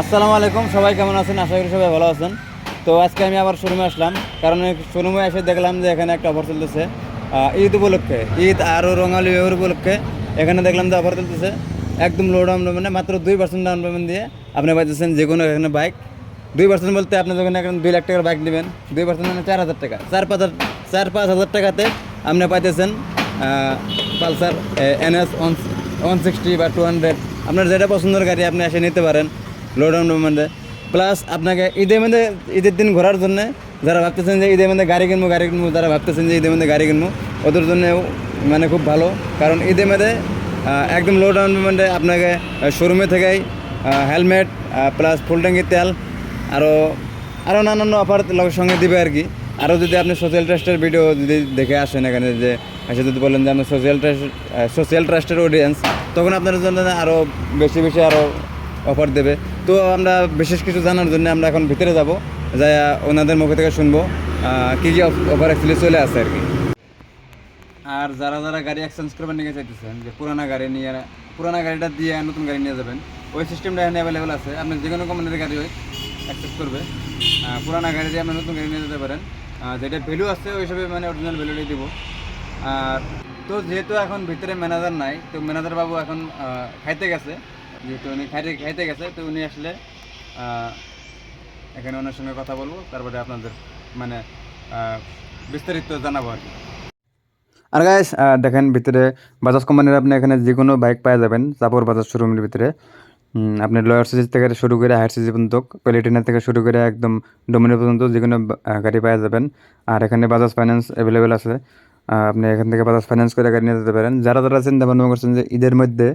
আসসালামু আলাইকুম, সবাই কেমন আছেন? আশা করি সবাই ভালো আছেন। তো আজকে আমি আবার শোরুমে আসলাম, কারণ শোরুমে এসে দেখলাম যে এখানে একটা অফার চলতেছে ঈদ উপলক্ষে, ঈদ আরও রঙালি বিয়ের উপলক্ষে। এখানে দেখলাম যে অফার চলতেছে, একদম লো ডাউন পেমেন্টে মাত্র দুই পার্সেন্ট ডাউন পেমেন্ট দিয়ে আপনি পাইতেছেন যে কোনো এখানে বাইক দুই পার্সেন্ট বলতে আপনি যখন এখানে দুই লাখ টাকার বাইক নেবেন, দুই পার্সেন্ট মানে চার হাজার টাকা। চার পাঁচ চার পাঁচ হাজার টাকাতে আপনি পাইতেছেন Pulsar NS one one sixty বা টু হান্ড্রেড। আপনার যেটা পছন্দের গাড়ি আপনি এসে নিতে পারেন। লো ডাউন পেমেন্টে প্লাস আপনাকে ঈদের মধ্যে, ঈদের দিন ঘোরার জন্য যারা ভাবতেছেন যে ঈদের মধ্যে গাড়ি কিনবো গাড়ি কিনবো, যারা ভাবতেছেন যে ঈদের মধ্যে গাড়ি কিনবো, ওদের জন্য মানে খুব ভালো। কারণ ঈদের মধ্যে একদম লো ডাউন পেমেন্টে আপনাকে শোরুমে থেকেই হেলমেট প্লাস ফুল ট্যাঙ্কি তেল আরও আরও নানান অফার লগের সঙ্গে দিবে আর কি। আরও যদি আপনি সোশ্যাল ট্রাস্টের ভিডিও যদি দেখে আসেন এখানে যে, এসে যদি বলেন যে আমি সোশ্যাল ট্রাস্ট সোশ্যাল ট্রাস্টের অডিয়েন্স তখন আপনার জন্য আরও বেশি বেশি আরও অফার দেবে। তো আমরা বিশেষ কিছু জানার জন্য আমরা এখন ভিতরে যাব, যাই ওনাদের মুখে থেকে শুনব কী কী অফার অ্যাকচুয়ালি চলে আসে আর কি। আর যারা যারা গাড়ি এক্সচেঞ্জ করবেন, নিয়ে চাইতেছেন যে পুরানা গাড়ি নিয়ে, পুরানা গাড়িটা দিয়ে নতুন গাড়ি নিয়ে যাবেন, ওই সিস্টেমটা এখানে অ্যাভেলেবেল আছে। আপনি যে কোনো কোম্পানির গাড়ি ওই অ্যাক্সেপ্ট করবে। পুরানা গাড়ি দিয়ে আপনি নতুন গাড়ি নিয়ে যেতে পারেন। যেটা ভ্যালু আছে, ওই হিসাবে মানে অরিজিনাল ভ্যালুটাই দিব। আর তো যেহেতু এখন ভিতরে ম্যানেজার নাই, তো ম্যানেজার বাবু এখন খাইতে গেছে। যেহেতু উনি খাইতে খাইতে গেছে, তো উনি আসলে এখানে ওনার সঙ্গে কথা বলব, তারপরে আপনাদের মানে বিস্তারিত জানাব আর কি। আর গাইস দেখেন ভিতরে বাজাজ কোম্পানির আপনি এখানে যে কোনো বাইক পাওয়া যাবেন চাপর বাজাজ শোরুমের ভিতরে। আপনি লয়ার সিরিজ থেকে শুরু করে হায়ার সিরিজ পর্যন্ত প্যালিটিনার থেকে শুরু করে একদম ডোমিনো পর্যন্ত যে কোনো গাড়ি পাওয়া যাবেন। আর এখানে বাজাজ ফাইন্যান্স অ্যাভেলেবেল আছে। আপনি এখান থেকে বাজাজ ফাইন্যান্স করে গাড়ি নিয়ে যেতে পারেন। যারা যারা চিন্তা ভাবনা করছেন যে ঈদের মধ্যে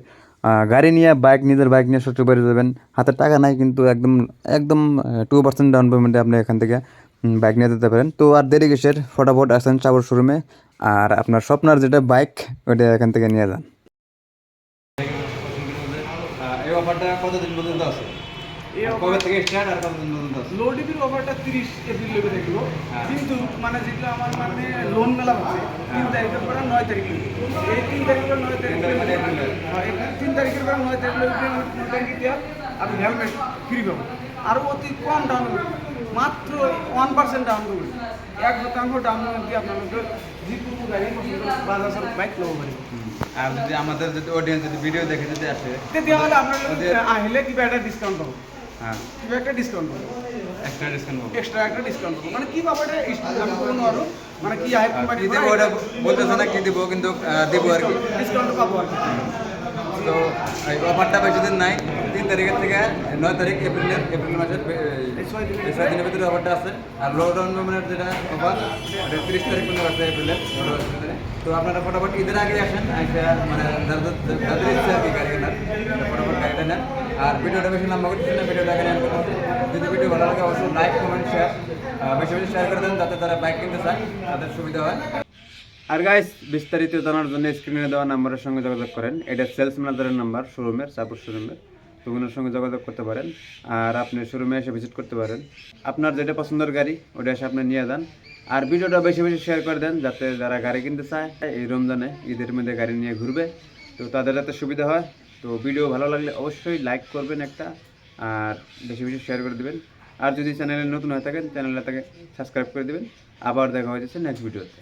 গাড়ি নিয়ে বাইক নিজের বাইক নিয়ে শ্বশুর বাড়ি যাবেন। হাতে টাকা নাই কিন্তু একদম একদম টু পার্সেন্ট ডাউন পেমেন্টে আপনি এখান থেকে বাইক নিয়ে যেতে পারেন। তো আর দেরি কিসের? ফটাফট আসেন চাবর শোরুমে আর আপনার স্বপ্নার যেটা বাইক ওটা এখান থেকে নিয়ে যান। এই অফারটা কতদিন পর্যন্ত আছে? কবে থেকে স্টার্ট আর কতদিন পর্যন্ত আছে? লো ডিপির অফারটা তিরিশ এপ্রিল লেগে থাকল হ্যাঁ। কিন্তু মানে যেটা আমার মানে লোন মেলা হচ্ছে তিন তারিখের পরে নয় তারিখ। এই তিন তারিখের নয় তারিখ তিন তারিখ মানে এপ্রিলের। হ্যাঁ, এই তিন তারিখের পরে নয় তারিখ নয় তারিখে দেওয়া আমি হেলমেট ফ্রি পাবো। আর অতি কম ডাউন মাত্র ওয়ান পার্সেন্ট ডাউন করবে। এক শতাংশ ডাউন দিয়ে আপনাকে যে কোনো গাড়ি বাজার বাইক নেব পারি আর যদি আমাদের যদি অডিয়েন্স যদি ভিডিও দেখে যদি আসে তেতিয়াহ'লে আপনার আহিলে কিবা এটা ডিসকাউন্ট পাবো। হ্যাঁ। কিবা একটা ডিসকাউন্ট পাবো। এক্সট্রা ডিসকাউন্ট পাবো। এক্সট্রা একটা ডিসকাউন্ট পাবো। মানে কি এটা আমি করব নোৱাৰো মানে কি আহে কোম্পানি কি ওটা বলতেছে না কি দিব কিন্তু দিব আর কি। ডিসকাউন্ট পাবো আর কি। তো এই অফারটা বেশি দিন নাই। তিন তারিখের থেকে নয় তারিখ এপ্রিলের এপ্রিল মাসের ছয় দিনের ভিতরে অফারটা আছে। আর লকডাউন পেমেন্টের যেটা অফার ওটা তিরিশ তারিখ পর্যন্ত আছে এপ্রিলের তো আপনারা ফটাফট ঈদের আগে আসেন মানে যাদের ইচ্ছে আর কি গাড়ি কেনার ফটাফট গাড়িটা নেন আর ভিডিওটা বেশি লম্বা করতেছি না, ভিডিওটা নেন যদি ভিডিও ভালো লাগে, অবশ্যই লাইক কমেন্ট শেয়ার বেশি বেশি শেয়ার করে দেন, যাতে তারা বাইক কিনতে চায়, তাদের সুবিধা হয়। আর গাইস বিস্তারিত জানার জন্য স্ক্রিনে দেওয়া নাম্বারের সঙ্গে যোগাযোগ করেন। এটা সেলস ম্যানেজারের নাম্বার শোরুমের সাপোর্ট শোরুমের তো ওনার সঙ্গে যোগাযোগ করতে পারেন। আর আপনি শোরুমে এসে ভিজিট করতে পারেন। আপনার যেটা পছন্দের গাড়ি, ওটা এসে আপনি নিয়ে যান। আর ভিডিওটা বেশি বেশি শেয়ার করে দেন, যাতে যারা গাড়ি কিনতে চায়, এই রমজানে ঈদের মধ্যে গাড়ি নিয়ে ঘুরবে। তো তাদের যাতে সুবিধা হয়। তো ভিডিও ভালো লাগলে অবশ্যই লাইক করবেন একটা, আর বেশি বেশি শেয়ার করে দেবেন। আর যদি চ্যানেলে নতুন হয়ে থাকেন চ্যানেলটাকে সাবস্ক্রাইব করে দেবেন। আবার দেখা হয়ে যাচ্ছে নেক্সট ভিডিওতে